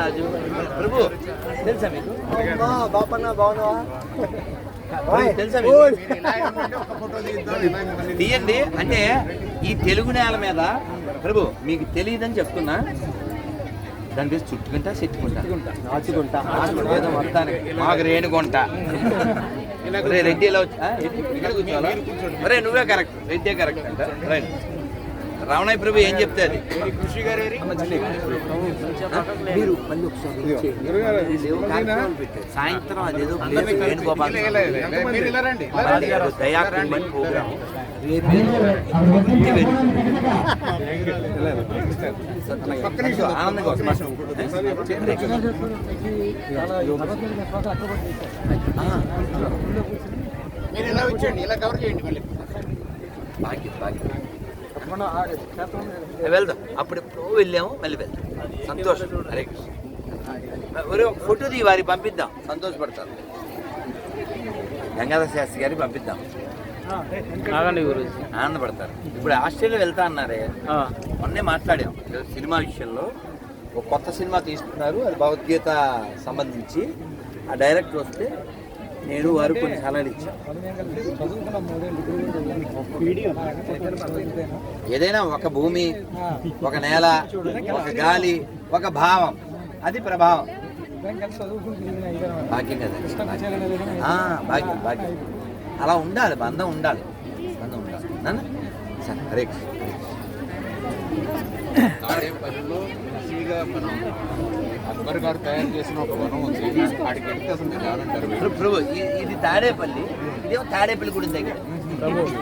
రాజు. ప్రభు తెలుసా మీకు? బాపన్న బాగున్నావా? ప్రభు, తెలుసా మీకు? తీయండి. అంటే ఈ తెలుగు నేల మీద ప్రభు మీకు తెలియదని చెప్తున్నా. దాని పేరు చుట్టుకుంటా చెట్టుకుంటా? నాచుకుంటా. నాచుకుంటా. ఏదో మొత్తానికి. మాకు రేణుగుంట ఒరే రెడ్డి ఇలా వచ్చి? నువ్వే కరెక్ట్. రెడ్డే కరెక్ట్ అంట. రైట్. రావణయ్య ప్రభు ఏం చెప్తే అది? కృషి గారు మీరు మళ్ళీ ఒకసారి. సాయంత్రం అదేదో వేణుగోపాల్ రాజుగారు దయాకరమని ప్రోగ్రాం. రేపు ఆనందంగా వస్తాం. ఆ, మీరు ఇలా వచ్చేయండి? ఇలా కవర్ చేయండి మళ్ళీ. భాగ్యం భాగ్యం వెళ్దాం. అప్పుడు ఎప్పుడో వెళ్ళాము మళ్ళీ వెళ్దాం. సంతోషం. హరే కృష్ణ. ఒరే, ఒక ఫోటో తీ వారికి పంపిద్దాం. సంతోషపడతారు గంగాధర శాస్త్రి గారికి పంపిద్దాం. ఆగండి గురుజీ. ఆనందపడతారు. ఇప్పుడు ఆస్ట్రేలియా వెళ్తా అన్నారే మొన్నే మాట్లాడాం. సినిమా విషయంలో ఒక కొత్త సినిమా తీస్తున్నారు అది భగవద్గీత సంబంధించి. ఆ డైరెక్టర్ వస్తే నేను వారు కొన్ని సలహాలు ఇచ్చాను. ఏదైనా ఒక భూమి ఒక నేల ఒక గాలి ఒక భావం అది ప్రభావం. భాగ్యం కదా. భాగ్యం భాగ్యం. అలా ఉండాలి బంధం ఉండాలి. బంధం ఉండాలి. నాన్న? సరే హరే కృష్ణ, అక్బర్ గారు తయారు చేసిన ఒక వనం ఉంది. అక్కడికి వెళ్తే అసలు మీరు ఏమంటారు ప్రభు, ఇది తాడేపల్లి. ఇదేమో తాడేపల్లి గుడి దగ్గర.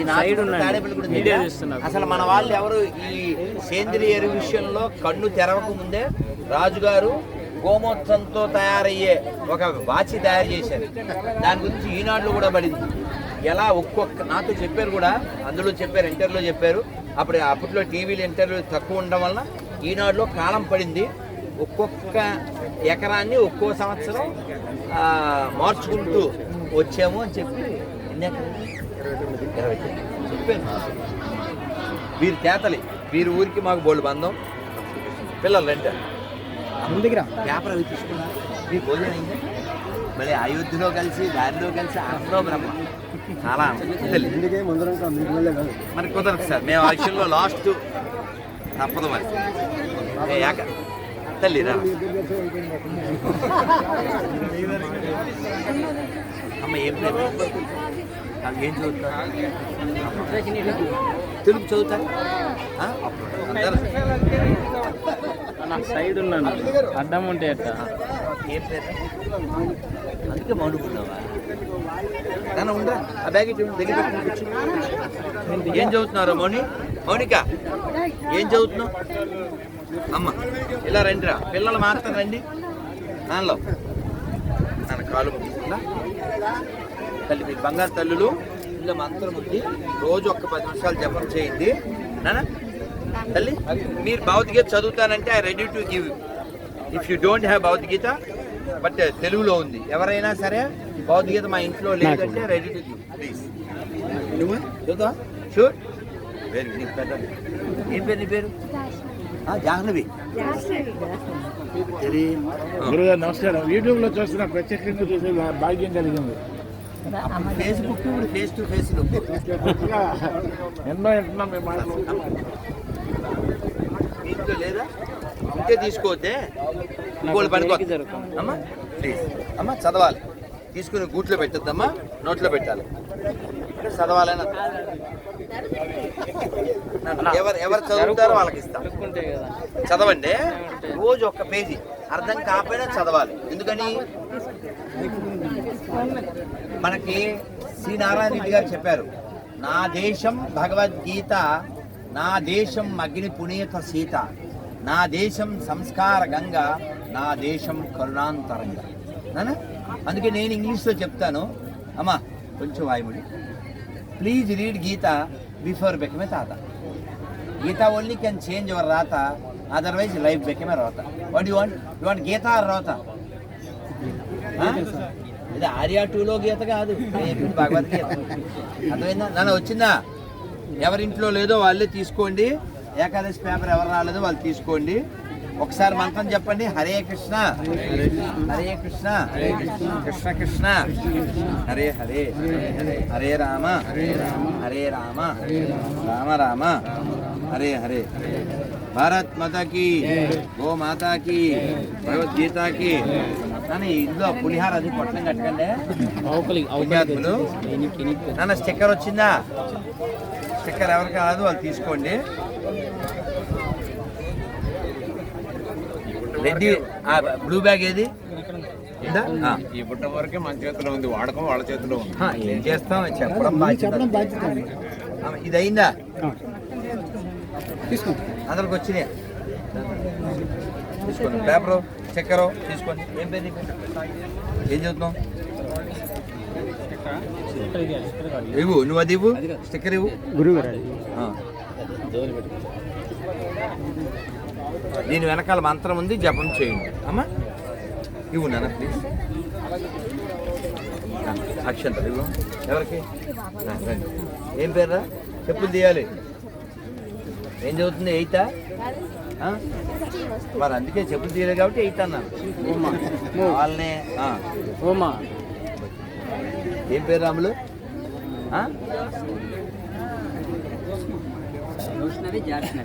ఈ ఉండండి. తాడేపల్లి గుడి దగ్గర. అసలు మన వాళ్ళు ఎవరు? ఈ సేంద్రియ ఎరువు విషయంలో కన్ను తెరవక ముందే రాజుగారు గోమూత్రంతో తయారయ్యే ఒక వాచి తయారు చేశారు. దాని గురించి ఈనాడులో కూడా పడింది. ఎలా ఒక్కొక్క నాతో చెప్పారు కూడా. అందులో చెప్పారు ఇంటర్వ్యూలో చెప్పారు. అప్పుడు అప్పట్లో టీవీలు ఇంటర్వ్యూ తక్కువ ఉండడం వలన ఈనాడులో కాలం పడింది. ఒక్కొక్క ఎకరాన్ని ఒక్కో సంవత్సరం మార్చుకుంటూ వచ్చాము అని చెప్పి ఎన్ని ఇరవై. చెప్పాను. వీరి తేతలి వీరి ఊరికి మాకు బోల్డ్ బంధం. పిల్లలు రెంట. ముందుకురా పేపర్ అవి తీసుకున్నా మీ భోజనం అయిందా? మళ్ళీ అయోధ్యలో కలిసి దారిలో కలిసి అందరూ బ్రహ్మ. చాలా మరి కుదరదు సార్ మేము ఆ విషయంలో లాస్ట్ తప్పదు మరి. తల్లి అమ్మ ఏం నాకు ఏం చదువుతారు తెలుగు? అందరూ నా సైడ్ ఉన్నాను అడ్డం ఉంటే ఎట్ట ఏం పేరు అందుకే మౌనుకున్నావా నాన్న ఉందా ఆ బ్యాగ్ దగ్గర. ఏం చదువుతున్నారు మౌని మౌనిక ఏం చదువుతున్నావు అమ్మ ఇలా రండిరా. పిల్లలు మాత్రం రండి. నాన్నలో. నాన్న కాలు ముట్టుకుందా? తల్లి మీ బంగారు తల్లులు ఇలా మంత్రం ఉంది. రోజు ఒక్క పది నిమిషాలు జపం చేయండి. నాన్న తల్లి మీరు Bhagavad Gita చదువుతానంటే I ready to give if you don't have Bhagavad Gita but తెలుగులో ఉంది. ఎవరైనా సరే భగవద్గీత మా ఇంట్లో లేదంటే రెడీ టు గివ్ ప్లీజ్ నువ్వు? చదువుతా షూర్ వెరీ ఏం పేరు? నీ పేరు జాహ్నవి. గురుగారు నమస్కారం. యూట్యూబ్లో చూస్తున్న ప్రత్యేకంగా చూసే భాగ్యం కలిగింది. ఫేస్బుక్ ఇప్పుడు ఫేస్ టు ఫేస్ ఎన్నో వింటున్నాం మేము మాటలు ఇంట్లో లేదా? ఉంటే తీసుకోవద్దే ఇంకోళ్ళు పనుకో అమ్మా ప్లీజ్ అమ్మా చదవాలి. తీసుకుని గూట్లో పెట్టొద్దమ్మా నోట్లో పెట్టాలి. చదవాలని ఎవరు ఎవరు చదువుతారో వాళ్ళకి ఇస్తాం. చదవండి. రోజు ఒక్క పేజీ. అర్థం కాకపోయినా చదవాలి. ఎందుకని? మనకి శ్రీ నారాయణ రెడ్డి గారు చెప్పారు నా దేశం భగవద్గీత నా దేశం అగ్ని పునీత సీత నా దేశం సంస్కార గంగ నా దేశం కరుణాంతరంగా. అందుకే నేను ఇంగ్లీష్లో చెప్తాను. అమ్మా కొంచెం వాయుముడి. Please read Gita before become తాత Gita only can change your రాత అదర్వైజ్ లైఫ్ బెకమే రాత what you want you want Gita or రాత ఇది ఆర్యా టూలో గీత కాదు. రేపు భగవద్గీత అర్థమైందా? నన్ను వచ్చిందా? ఎవరింట్లో లేదో వాళ్ళే తీసుకోండి. ఏకాదశి పేపర్ ఎవరు రాలేదో వాళ్ళు తీసుకోండి. ఒకసారి మంత్రం చెప్పండి. హరే కృష్ణ. హరే కృష్ణ. కృష్ణ కృష్ణ. హరే హరే. హరే రామ. హరే రామ. రామ రామ. హరే హరే. భారత్ మాతాకి గో మాతాకి భగవద్గీతకి. కానీ ఇందులో పులిహార అది పొట్టం కట్టకండి. పుణ్యాత్ములు. నాన్న స్టిక్కర్ వచ్చిందా? స్టిక్కర్ ఎవరికి కాదు వాళ్ళు తీసుకోండి. రెడ్డి ఆ బ్లూ బ్యాగ్ ఏది? ఉందా? ఆ. ఈ బుట్ట వరకే మన చేతిలో ఉంది వాడకం వాళ్ళ చేతిలో ఉంది. ఏం చేస్తాం? చెప్పడం బాధ్యత. ఇది అయిందా? తీసుకో. అందరికి వచ్చినాయి? తీసుకోండి. పేపరు చక్కెర తీసుకోండి. ఏం పేరు? ఏం చదువుతున్నావు? ఇవ్వు నువ్వు అది ఇవ్వు? స్టిక్కర్ ఇవ్వు? గురువు గారు. దీని వెనకాల మంత్రం ఉంది జపం చేయండి. అమ్మా ఇవ్వు నాన్న ప్లీజ్ అక్షంతలు ఇవ్వు. ఎవరికి. ఏం పేర్రా? చెప్పులు తీయాలి. ఏం చదువుతుంది ఎయితా? మరి అందుకే చెప్పులు తీయలేదు కాబట్టి ఎయిత్ అన్నాను. వాళ్ళనే ఏం పేరు రాములు?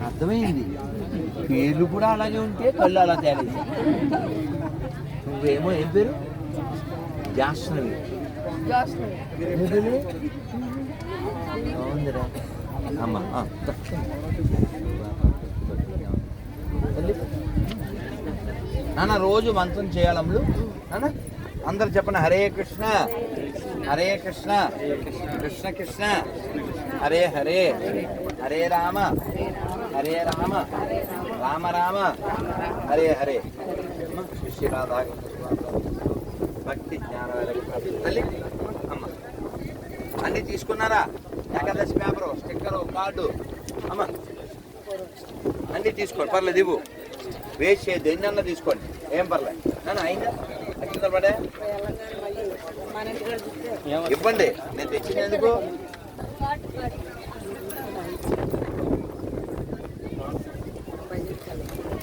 అర్థమైంది. పేర్లు కూడా అలాగే ఉంటే కళ్ళు అలా తేలేదు నువ్వేమో ఏం పేరు? జాస్నవి. బాగుందిరా. అమ్మ నాన్న రోజు మంత్రం చేయాలమ్ములు నాన్న అందరు చెప్పండి. హరే కృష్ణ. హరే కృష్ణ. కృష్ణ కృష్ణ. హరే హరే. హరే రామ. హరే రామ. రామ రామ. హరే హరే. శ్రీ రాధా భక్తి జ్ఞాన తల్లి అమ్మ. అన్ని తీసుకున్నారా? ఏకాదశి పేపరు స్టిక్కరు కార్డు. అమ్మ. అన్ని తీసుకోండి. పర్లేదు ఇవ్వు. వేస్ట్ చేయద్దు. ఎన్నన్నా తీసుకోండి. ఏం పర్లేదు. నాన్న అయిందా? పడే ఇవ్వండి. నేను తెచ్చినందుకు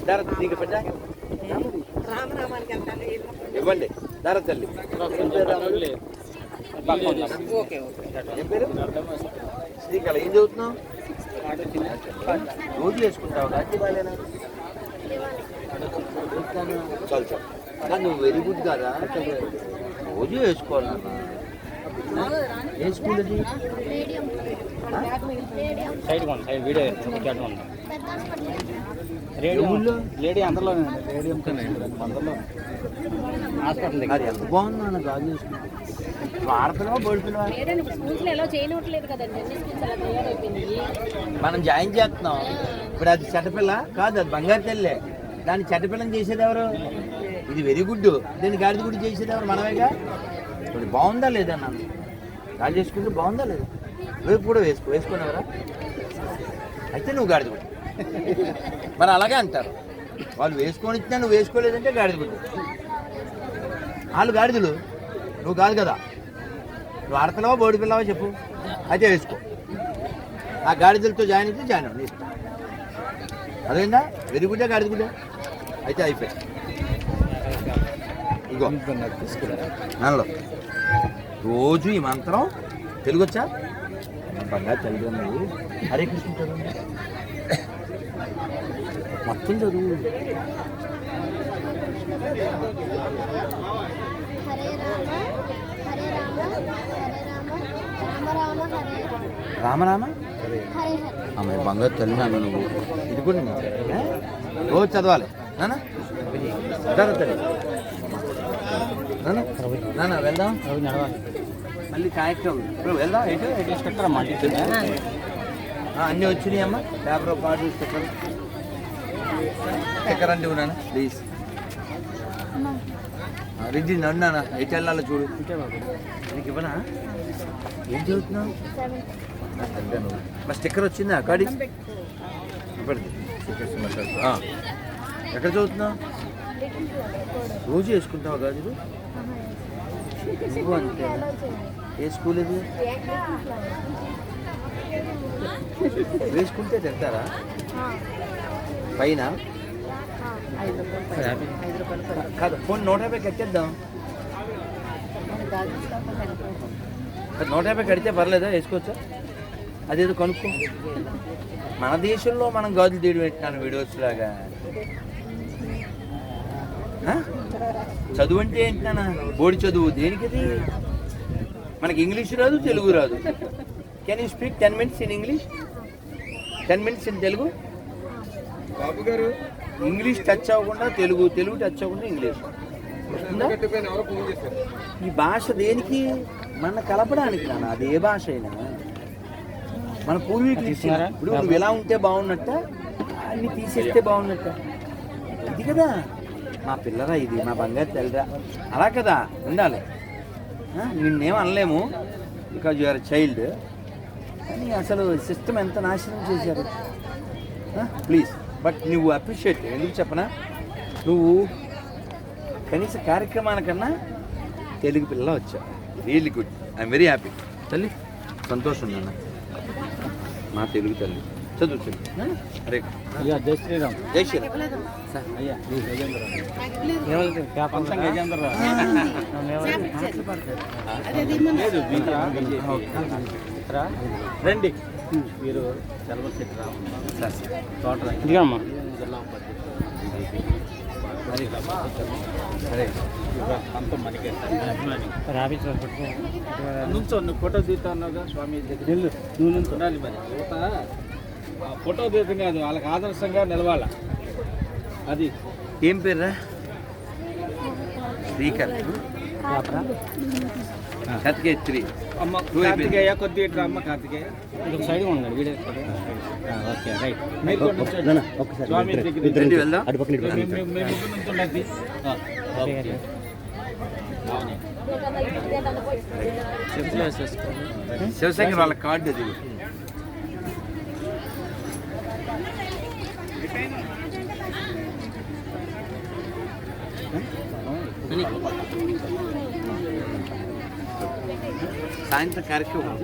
ధర నీకు పెట్టా ఇవ్వండి ధర తల్లి. ఏం పేరు శ్రీకళ. ఏం చదువుతున్నావు? రోజు వేసుకుంటావు రాత్రి బాగాలేనా? చాలు చాలు నువ్వు వెరీ గుడ్ కదా. రోజు వేసుకోవాలన్నా. ఏ స్కూల్ అది? సైడ్ కొండి సైడ్ వీడియో చెట్టు ఉంది ఊళ్ళో? లేడీ అందరిలోనే రేడియం అందరిలో హాస్పిటల్ దగ్గర. ఎంత బాగుంది గాజు వేసుకుంటే ఆడపిల్లవా బోడి పిల్లవా లేదండి ఇప్పుడు స్కూల్స్లో ఎలా చేయనివ్వట్లేదు కదండి అన్ని స్కూల్స్ అలా తయారైపోయింది మనం జాయిన్ చేస్తున్నాం. ఇప్పుడు అది చెట్టపిల్ల కాదు అది బంగారు తల్లే. దాన్ని చెట్టపిల్లని చేసేది ఎవరు? ఇది వెరీ గుడ్ దీన్ని గాడిద గుడి చేసేది ఎవరు? మనమేగా? ఇప్పుడు బాగుందా లేదా నన్ను? గాలి చేసుకుంటే బాగుందా లేదా? రేపు కూడా వేసుకో వేసుకున్నావరా? అయితే నువ్వు గాడిద గుడి మరి అలాగే అంటారు. వాళ్ళు వేసుకొని ఇచ్చినా నువ్వు వేసుకోలేదంటే గాడిద గుడి వాళ్ళు గాడిదలు. నువ్వు కాదు కదా. నువ్వు ఆడపిల్లవా బోడి పిల్లవా చెప్పు. అయితే వేసుకో. ఆ గాడిదలతో జాయిన్ అయితే జాయిన్ అవ్వండి ఇష్టం. అదేందా? వెరీ గుడ్డా గాడిద గుడ్డా అయితే అయిపోయి. ఇగో. నన్లో రోజు ఈ మంత్రం తెలుగు వచ్చా బంగారు తెలుగు నువ్వు. హరే కృష్ణ చదువు మొత్తం చదువు. రామరామ? అమ్మాయి బంగారు తల్లినాను నువ్వు. ఇది కూడా రోజు చదవాలి. నానా? తల్లి వెళ్దాం? మళ్ళీ కార్యక్రమం. ఇప్పుడు వెళ్దాం ఎటు? ఎటు స్టిక్కర్ అమ్మా అన్నీ వచ్చినాయి అమ్మా. పేపర్ పాటు స్టిక్కర్ స్టిక్కర్ అంటే ఉన్నాను ప్లీజ్. రెడ్డి నన్ను ఎటు వెళ్ళాలో చూడు. నీకు ఇవ్వనా? ఏం చదువుతున్నావు. మరి స్టిక్కర్ వచ్చిందా కాడి ఇప్పటిది స్టిక్కర్స్ మాట్లాడు. ఆ. ఎక్కడ చదువుతున్నావు? రోజు వేసుకుంటావా గాజులు నువ్వు అంతే ఏ స్కూల్ ఇది? వేసుకుంటే తింటారా? పైన? కాదు ఫోన్ నూట యాభై కట్టేద్దాం. నూట యాభై కడితే పర్లేదా? వేసుకోవచ్చా? అదేదో కనుక్కో. మన దేశంలో మనం గాజులు తీయడం పెట్టినాను వీడియోస్ లాగా? చదువు అంటే ఏంటన్నా? బోడి చదువు. దేనికిది? మనకి ఇంగ్లీష్ రాదు తెలుగు రాదు. Can you speak ten minutes in English ten minutes in Telugu బాబు గారు. ఇంగ్లీష్ టచ్ అవ్వకుండా తెలుగు తెలుగు టచ్ అవ్వకుండా ఇంగ్లీష్. ఈ భాష దేనికి? మన కలపడానికి నాన్న అది ఏ భాష అయినా. మన పూర్వీకులు ఇప్పుడు నువ్వు ఎలా ఉంటే బాగున్నట్ట అన్ని తీసేస్తే బాగున్నట్ట. ఇది కదా. మా పిల్లరా ఇది మా బంగారు తెల్లరా. అలా కదా ఉండాలి. నిన్నేం అనలేము బికాజ్ యూఆర్ చైల్డ్ కానీ అసలు సిస్టమ్ ఎంత నాశనం చేశారు? ప్లీజ్ బట్ నువ్వు అప్రిషియేట్ ఎందుకు చెప్పనా? నువ్వు కనీస కార్యక్రమానికన్నా తెలుగు పిల్ల వచ్చావు. Really good I'm very happy తల్లి. సంతోషం నాన్న. మా తెలుగు తల్లి. చదువు చదువు ఆ? అరే అయ్యా జై శ్రీరామ్. జై శ్రీరామ్. సార్. అయ్యా? రండి. మీరు చలవ చెట్టు రా సార్. సార్ తోట ఇదిగమ్మా. జిల్లా అరే అంత మనకే. అభిమాని. రాబిట్ నుంచో నువ్వు ఫోటో తీస్తా అన్నావుగా స్వామి దగ్గర నువ్వు నుంచి. ఉండాలి మరి. యువత ఫోటో తీయటం కాదు వాళ్ళకి ఆదర్శంగా నిలవాల? అది. ఏం పేర్రా? శ్రీకర్ కార్తికేయ త్రీ అమ్మ. కార్తికేయ కొద్ది అమ్మ కార్తికేయ. ఇది సైడ్ ఉన్నాడు వీడియో ఓకే రైట్. మీరు కూడా నుంచోండి. స్వామి దగ్గర రండి వెళ్దాం? శివశంకర్ వాళ్ళ కార్డు అది. సాయంత్రం కార్యక్రమం.